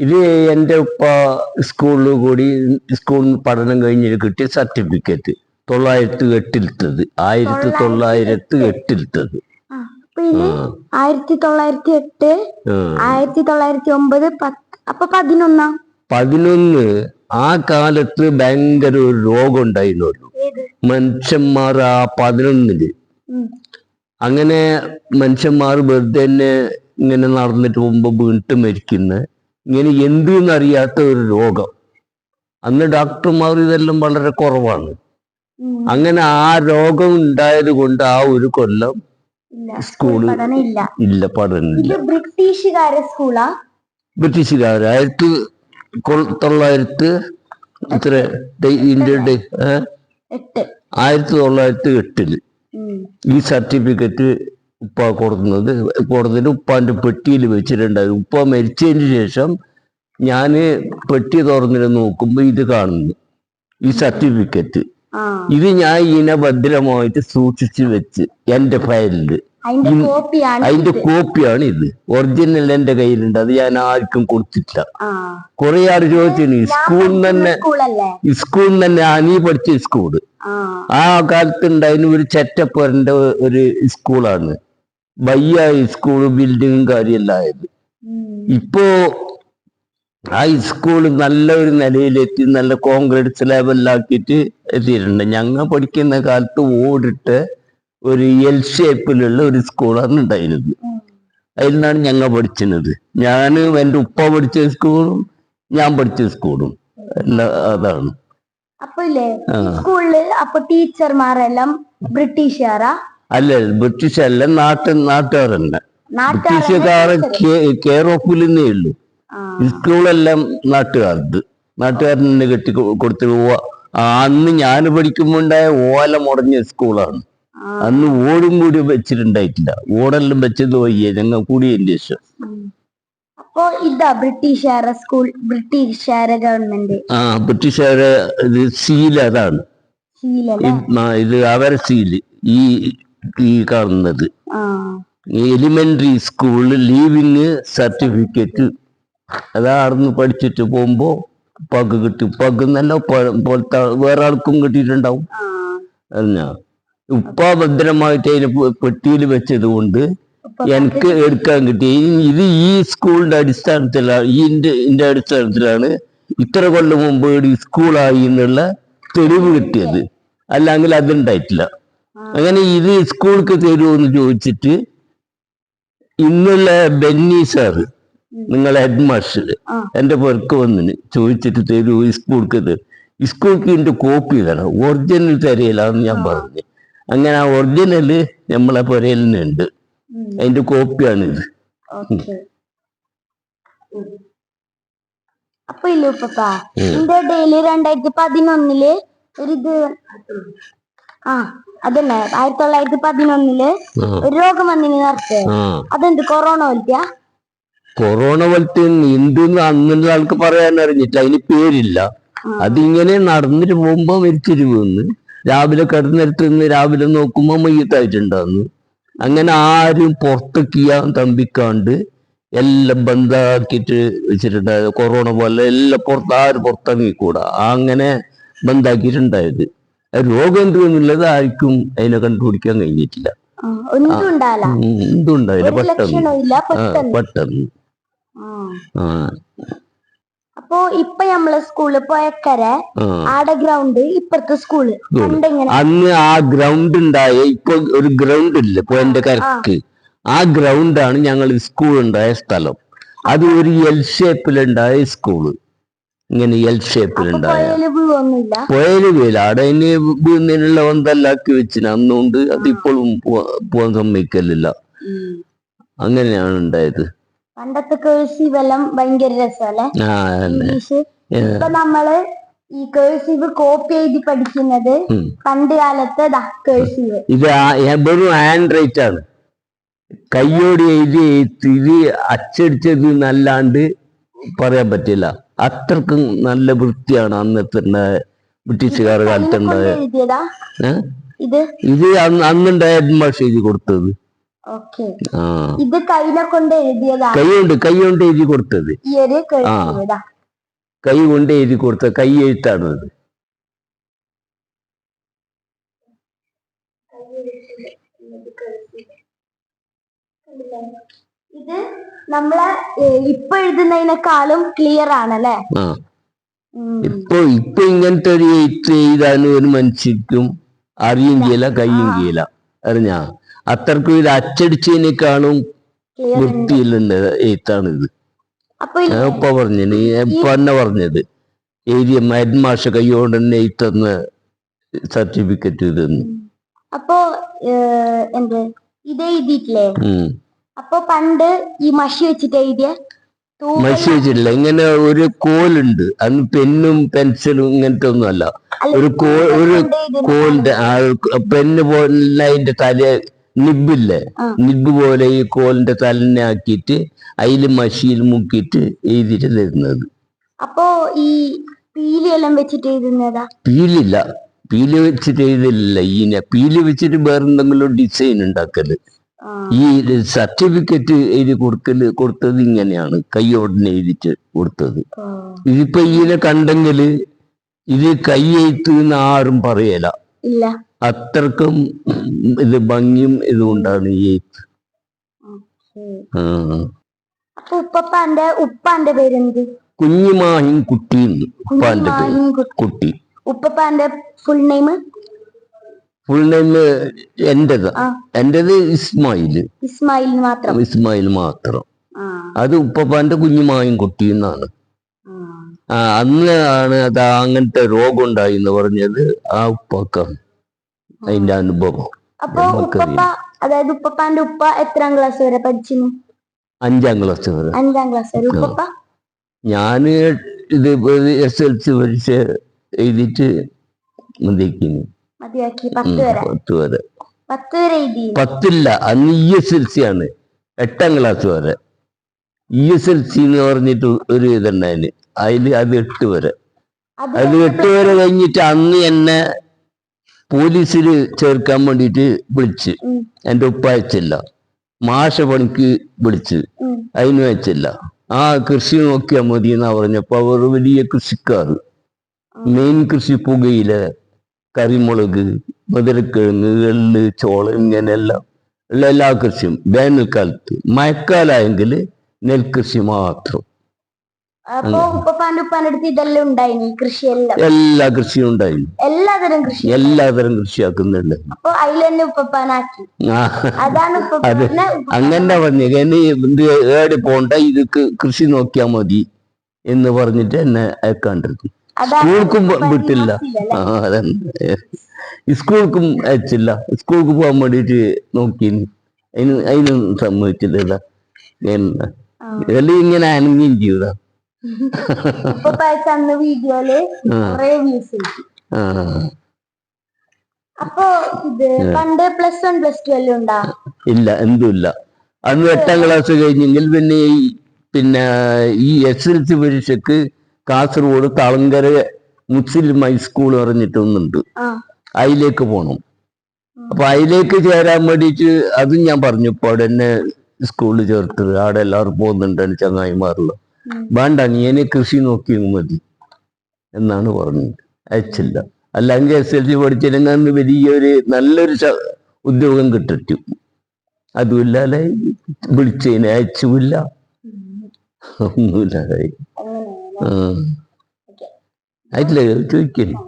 ഇത് എന്റെ ഉപ്പ സ്കൂളിൽ കൂടി സ്കൂളിൽ പഠനം കഴിഞ്ഞ് കിട്ടിയ സർട്ടിഫിക്കറ്റ് തൊള്ളായിരത്തി എട്ടിലത്തത് ആയിരത്തി തൊള്ളായിരത്തി എട്ടിലത്തത് ആയിരത്തി തൊള്ളായിരത്തി എട്ട് ആയിരത്തി തൊള്ളായിരത്തി ഒമ്പത് അപ്പൊ പതിനൊന്ന്? പതിനൊന്ന് ആ കാലത്ത് ഭയങ്കര ഒരു രോഗം ഉണ്ടായിരുന്നു മനുഷ്യന്മാർ ആ പതിനൊന്നിൽ. അങ്ങനെ മനുഷ്യന്മാർ വെറുതെ തന്നെ ഇങ്ങനെ നടന്നിട്ട് മുമ്പ് വീണ്ടും മരിക്കുന്ന. ഇങ്ങനെ എന്ത് എന്നറിയാത്ത ഒരു രോഗം. അന്ന് ഡോക്ടർമാർ ഇതെല്ലാം വളരെ കുറവാണ്. അങ്ങനെ ആ രോഗം ഉണ്ടായത് കൊണ്ട് ആ ഒരു കൊല്ലം സ്കൂൾ ഇല്ല പഠനമില്ല. ബ്രിട്ടീഷുകാരെ സ്കൂളാ? ബ്രിട്ടീഷുകാർ ആയിരത്തി തൊള്ളായിരത്തി ഇത്ര ഇന്ത്യയുടെ ആയിരത്തി തൊള്ളായിരത്തി എട്ടിൽ ഈ സർട്ടിഫിക്കറ്റ് ഉപ്പ കൊടുക്കുന്നത്. കൊടുത്തിട്ട് ഉപ്പാന്റെ പെട്ടിയിൽ വെച്ചിട്ടുണ്ടായിരുന്നു. ഉപ്പ മരിച്ചതിന് ശേഷം ഞാൻ പെട്ടി തുറന്നിട്ട് നോക്കുമ്പോൾ ഇത് കാണുന്നു. ഈ സർട്ടിഫിക്കറ്റ്. ഇത് ഞാൻ ഇതിനെ ഭദ്രമായിട്ട് സൂക്ഷിച്ചു വെച്ച് എന്റെ ഫയലിൽ അതിന്റെ കോപ്പിയാണ് ഇത്. ഒറിജിനൽ എന്റെ കയ്യിലുണ്ട്. അത് ഞാൻ ആർക്കും കൊടുത്തിട്ടില്ല. ആ. കുറെ ആൾ ചോദിച്ചിന് സ്കൂളിൽ തന്നെ സ്കൂളിൽ തന്നെ അനീ നീ പഠിച്ച സ്കൂൾ. ആ. ആ കാലത്ത് ഉണ്ടായിരുന്ന ഒരു ചെറ്റപ്പറിന്റെ ഒരു സ്കൂളാണ്. വയ്യ സ്കൂൾ ബിൽഡിങ്ങും കാര്യമല്ലായത്. ഇപ്പോ ഹൈസ്കൂൾ നല്ല ഒരു നിലയിലെത്തി നല്ല കോൺക്രീറ്റ് സ്ലാബെല്ലാക്കിയിട്ട് എത്തിയിട്ടുണ്ട്. ഞങ്ങൾ പഠിക്കുന്ന കാലത്ത് ഓടിട്ട് ഒരു എൽ ഷേപ്പിലുള്ള ഒരു സ്കൂളാണ് ഉണ്ടായിരുന്നത്. അതിൽ നിന്നാണ് ഞങ്ങൾ പഠിച്ചിരുന്നത്. ഞാൻ എന്റെ ഉപ്പ പഠിച്ച സ്കൂളും ഞാൻ പഠിച്ച സ്കൂളും എല്ലാം അതാണ്. അപ്പൊ ഇല്ലേ. സ്കൂളിൽ അപ്പൊ ടീച്ചർമാരെല്ലാം ബ്രിട്ടീഷുകാരാ? അല്ല ബ്രിട്ടീഷ് അല്ല നാട്ട് നാട്ടുകാരല്ല ബ്രിട്ടീഷുകാർ കെയർ ഓഫിലെന്നേ ഉള്ളൂ. സ്കൂളെല്ലാം നാട്ടുകാർക്ക് നാട്ടുകാരൻ തന്നെ കെട്ടി കൊടുത്തു പോവാ അന്ന് ഞാൻ പഠിക്കുമ്പോ ഉണ്ടായ ഓല മുടഞ്ഞ സ്കൂളാണ്. അന്ന് ഓടും കൂടി വെച്ചിട്ടുണ്ടായിട്ടില്ല. ഓടെല്ലാം വെച്ചത് വയ്യ. ഞങ്ങൾ കൂടി ശേഷം ഇഷ്ടം അപ്പൊ ഇതാ ബ്രിട്ടീഷുകാരെ സ്കൂൾ ബ്രിട്ടീഷുകാരെ ഗവൺമെന്റ്. ആ ബ്രിട്ടീഷുകാരെ ഇത് സീൽ അതാണ്. ഇത് അവരെ സീൽ ഈ ഈ കാണുന്നത്. എലിമെന്ററി സ്കൂളിൽ ലീവിങ് സർട്ടിഫിക്കറ്റ് അതാർന്ന് പഠിച്ചിട്ട് പോകുമ്പോ പഗ് കിട്ടും. പഗ് നല്ല പോലത്തെ വേറെ ആൾക്കും കിട്ടിയിട്ടുണ്ടാവും. എന്നാ ഉപ്പ ഭദ്രമായിട്ട് അതിനെ പെട്ടിയിൽ വെച്ചത് കൊണ്ട് എനിക്ക് എടുക്കാൻ കിട്ടി. ഇത് ഈ സ്കൂളിന്റെ അടിസ്ഥാനത്തിലാണ് ഈ ഇന്റെ- ഇതിന്റെ അടിസ്ഥാനത്തിലാണ് ഇത്ര കൊല്ലം മുമ്പ് ഈ സ്കൂളായി എന്നുള്ള തെളിവ് കിട്ടിയത്. അല്ലെങ്കിൽ അതുണ്ടായിട്ടില്ല. അങ്ങനെ ഇത് സ്കൂൾക്ക് തരുമെന്ന് ചോദിച്ചിട്ട് ഇന്നുള്ള ബെന്നി സാറ് നിങ്ങളെ ഹെഡ് മാസ്റ്റർ എന്റെ എന്റെ പേർക്ക് വന്നിന് ചോദിച്ചിട്ട് തരൂ സ്കൂൾക്ക് തരും. സ്കൂൾക്ക് ഇതിന്റെ കോപ്പി തരണം ഒറിജിനൽ തരയിലാന്ന് ഞാൻ പറഞ്ഞു. അങ്ങനെ ആ ഒറിജിനൽ നമ്മളെ അതിന്റെ കോപ്പിയാണിത് ഇത്. അപ്പൊ ഇല്ല ഉപ്പ ഉം. എന്റെ ഡെയിലി രണ്ടായിരത്തി പതിനൊന്നിൽ ഒരു ആ. അതന്നെ. ആയിരത്തി തൊള്ളായിരത്തി പതിനൊന്നിൽ ഒരു രോഗം വന്നിന് നേരത്തെ. അതെന്ത്? കൊറോണ പോലത്തെയാ? കൊറോണ പോലത്തെ എന്തെന്ന് അന്നുള്ള ആൾക്ക് പറയാൻ അറിഞ്ഞിട്ട് അതിന് പേരില്ല. അതിങ്ങനെ നടന്നിട്ട് പോകുമ്പോ മരിച്ചിട്ട് വീന്ന് രാവിലെ കിടന്നിടത്ത് നിന്ന് രാവിലെ നോക്കുമ്പോ മയ്യത്തായിട്ടുണ്ടാന്ന്. അങ്ങനെ ആരും പുറത്തേക്ക് ചെയ്യാൻ തമ്പിക്കാണ്ട് എല്ലാം ബന്ധാക്കിയിട്ട് വെച്ചിട്ടുണ്ടായത്. കൊറോണ പോലെ എല്ലാം പുറത്ത് ആരും പുറത്തിറങ്ങിക്കൂടാ അങ്ങനെ ബന്ധാക്കിയിട്ടുണ്ടായത്. രോഗം എന്നുള്ളത് ആർക്കും അതിനെ കണ്ടുപിടിക്കാൻ കഴിഞ്ഞിട്ടില്ല. ഒരു പെട്ടെന്ന്. പെട്ടെന്ന്. അപ്പോ ഇപ്പൊ നമ്മളെ സ്കൂളിൽ പോയക്കരെ ആടെ ഗ്രൗണ്ട് ഇപ്പഴത്തെ സ്കൂൾ. അന്ന് ആ ഗ്രൗണ്ട് ഉണ്ടായ ഇപ്പൊ ഒരു ഗ്രൗണ്ട് ഇല്ല ഇപ്പൊ എന്റെ കരക്ക്. ആ ഗ്രൗണ്ടാണ് ഞങ്ങൾ സ്കൂൾ ഉണ്ടായ സ്ഥലം. അത് ഒരു എൽ ഷേപ്പിലുണ്ടായ സ്കൂൾ. ഇങ്ങനെ എൽ ഷേപ്പിൽ ഷേപ്പിലുണ്ടായ പുഴയിൽ വീല അവിടെ ഇനി വീഴുന്നതിനുള്ള ഒന്നെല്ലാക്കി വെച്ചിന്. അന്നുകൊണ്ട് അതിപ്പോഴും പോവാൻ സമ്മതിക്കലില്ല. അങ്ങനെയാണ് ഉണ്ടായത് പണ്ടത്തെ കേഴ്സീവ് എല്ലാം ഭയങ്കര രസമല്ലേ ഇപ്പൊ നമ്മൾ ഈ കേഴ്സീവ് കോപ്പി എഴുതി പഠിക്കുന്നത്. പണ്ട് കാലത്ത് കേഴ്സീവ് ഇത് വെറും ഹാൻഡ് റൈറ്റ് ആണ്. കയ്യോടി എഴുതി ഇത് അച്ചടിച്ചത് നല്ലാണ്ട് പറയാൻ പറ്റില്ല. അത്രക്കും നല്ല വൃത്തിയാണ് അന്നത്തെ ഉണ്ടായ ബ്രിട്ടീഷുകാർ കാലത്തുണ്ടായ ഇത്? ഇത് അന്ന് അന്നുണ്ടായ ഭാഷ എഴുതി കൊടുത്തത്. ഇത് കൊണ്ട് കൈ കൊണ്ട് കൈ കൊണ്ട് എഴുതി കൊടുത്തത്. ആ. കൈ കൊണ്ട് എഴുതി കൊടുത്ത കൈ എഴുത്താണ് അത് ഇത് നമ്മൾ ഇപ്പൊ എഴുതുന്നതിനേക്കാളും ക്ലിയർ ആണല്ലേ? ഇപ്പൊ ഇപ്പൊ ഇങ്ങനത്തെ ഒരു എഴുത്ത് എഴുതാനും ഒരു മനുഷ്യർക്കും അറിയും ചെയ്യില്ല കയ്യും ചെയ്യില്ല. അറിഞ്ഞാ? അത്രക്കും ഇത് അച്ചടിച്ചതിനേക്കാളും വൃത്തിയിലുണ്ട് എഴുത്താണ് ഇത് ഇപ്പൊ പറഞ്ഞു നീ ഇപ്പൊ തന്നെ പറഞ്ഞത്. എഴുതിയ മരുമാഷ മാഷ കൈയോണ്ട് തന്നെ എഴുത്തന്ന് സർട്ടിഫിക്കറ്റ് ഇതെന്ന് അപ്പോ എന്ത്? ഇത് എഴുതിയിട്ടില്ലേ? അപ്പൊ പണ്ട് ഈ മഷി വെച്ചിട്ട് എഴുതിയ? മഷി വെച്ചിട്ടില്ല. ഇങ്ങനെ ഒരു കോലുണ്ട്. അന്ന് പെന്നും പെൻസിലും ഇങ്ങനത്തെ ഒന്നും അല്ല. ഒരു കോ ഒരു കോലിന്റെ പെണ്ണ് പോലെ അതിന്റെ തല നിബില്ലേ. നിബ് പോലെ ഈ കോലിന്റെ തലനെ ആക്കിയിട്ട് അതിൽ മഷിയിൽ മുക്കിയിട്ട് എഴുതിയിട്ട് തരുന്നത് അപ്പോ ഈ പീലിയെല്ലാം വെച്ചിട്ട് എഴുതുന്നതാ? പീലില്ല. പീലി വെച്ചിട്ട് എഴുതില്ല. ഈനെ പീലി വെച്ചിട്ട് വേറെന്തെങ്കിലും ഡിസൈൻ ഉണ്ടാക്കൽ. ഈ സർട്ടിഫിക്കറ്റ് എഴുതി കൊടുക്കൽ കൊടുത്തത് ഇങ്ങനെയാണ്. കൈയോടനെ എഴുതിട്ട് കൊടുത്തത്. ഇതിപ്പ കണ്ടെങ്കിൽ കണ്ടെങ്കിൽ ഇത് കൈ എഴുത്ത് എന്ന് ആരും പറയല. അത്രക്കും ഇത് ഭംഗിയും ഇതുകൊണ്ടാണ് ഈ എഴുത്ത്. ശരി. ഉപ്പപ്പാന്റെ ഉപ്പാന്റെ പേരെന്ത്? കുഞ്ഞുമാഹിൻ കുട്ടി ഉപ്പാന്റെ കുട്ടി. ഉപ്പപ്പാന്റെ ഫുൾ നെയിം ഫുൾ നെയിം എന്റേത്. എന്റേത് ഇസ്മായിൽ. ഇസ്മായിൽ മാത്രം. ഇസ്മായിൽ മാത്രം. അത് ഉപ്പപ്പാന്റെ കുഞ്ഞുമായും കുട്ടി എന്നാണ്. ആ. അന്നാണ് അന്ന് ആണ് അത് അങ്ങനത്തെ രോഗം ഉണ്ടായി എന്ന് പറഞ്ഞത് ആ ഉപ്പാക്കാണ്. അതിന്റെ അനുഭവം. അതായത് ഉപ്പപ്പാന്റെ ഉപ്പ എത്രാം ക്ലാസ് വരെ പഠിച്ചു അഞ്ചാം ക്ലാസ് വരെ. അഞ്ചാം ക്ലാസ് വരെ. ഞാൻ ഇത് എസ് എൽ സി പരീക്ഷ എഴുതിയിട്ട് മതിക്കിന് മതിയാക്കി. പത്ത് വരെ. പത്ത് വരെ. പത്ത് വരെ എഴുതി. പത്തില്ല അന്ന് ഇ എസ് എൽ സി ആണ്. എട്ടാം ക്ലാസ് വരെ. ഇ എസ് എൽ സി എന്ന് പറഞ്ഞിട്ട് ഒരു ഇതുണ്ടായിന് അതിൽ അത് എട്ട് വരെ. അത് എട്ട് വരെ കഴിഞ്ഞിട്ട് അന്ന് എന്നെ പോലീസിൽ ചേർക്കാൻ വേണ്ടിട്ട് വിളിച്ച്. എന്റെ എന്റെ ഉപ്പ അയച്ചില്ല. മാഷ പണിക്ക് വിളിച്ച്. അതിന് അയച്ചില്ല. ആ കൃഷി നോക്കിയാൽ മതി എന്നാ പറഞ്ഞപ്പോ അവർ വലിയ കൃഷിക്കാർ. മെയിൻ കൃഷി പുകയില കരിമുളക് മുതിരക്കിഴങ്ങ് എള്ള് ചോളം ഇങ്ങനെയെല്ലാം ഉള്ള എല്ലാ കൃഷിയും വേനൽക്കാലത്ത്. മഴക്കാലായെങ്കിൽ നെൽകൃഷി മാത്രം. എല്ലാ കൃഷിയും ഉണ്ടായി എല്ലാതരം കൃഷി എല്ലാതരം കൃഷിയാക്കുന്നുണ്ട്. ഉപ്പപ്പാനെ അങ്ങനെ പറഞ്ഞു ഇത് ഏടെ പോണ്ട ഇത് കൃഷി നോക്കിയാ മതി എന്ന് പറഞ്ഞിട്ട് എന്നെ അയക്കാണ്ടിരുന്നു. സ്കൂൾക്കും വിട്ടില്ല. സ്കൂൾക്കും അയച്ചില്ല. സ്കൂൾക്ക് പോകാൻ വേണ്ടിട്ട് നോക്കി അതിന് അതിനൊന്നും സമ്മതിച്ചില്ല. ഇതെല്ലാം ഇങ്ങനെ അനങ്ങുകയും ചെയ്ത ഉപ്പപ്പ അയച്ച അന്ന് വീഡിയോയിൽ ആ. കുറെ വ്യൂസ് കിട്ടി ആ. അപ്പൊ ഇത് പണ്ട് പ്ലസ് വൺ പ്ലസ് ടു എല്ലാം ഉണ്ടാ? ഇല്ല എന്തുമില്ല അന്ന് എട്ടാം ക്ലാസ് കഴിഞ്ഞെങ്കിൽ പിന്നെ ഈ പിന്നെ ഈ എസ് എൽ സി പരീക്ഷക്ക് Kasaragod Thalangara Muslim high school പറഞ്ഞിട്ടൊന്നുണ്ട് അതിലേക്ക് പോണം. അപ്പൊ അതിലേക്ക് ചേരാൻ വേണ്ടിയിട്ട് അതും ഞാൻ പറഞ്ഞു ഇപ്പൊ അവിടെ എന്നെ സ്കൂളിൽ ചേർത്തത്. അവിടെ എല്ലാവരും പോകുന്നുണ്ടാണ് ചങ്ങായിമാരുള്ള. വേണ്ട നീ എന്നെ കൃഷി നോക്കി മതി എന്നാണ് പറഞ്ഞത്. അയച്ചില്ല. അല്ലെങ്കിൽ എസ് എൽ സി പഠിച്ചില്ലെങ്കിൽ വലിയൊരു നല്ലൊരു ഉദ്യോഗം കിട്ടിട്ടു. അതുമില്ലാതെ വിളിച്ചതിനെ അയച്ചുമില്ല. ഒന്നുമില്ലാതായി. ആയിട്ടില്ല ചോദിക്കുന്നു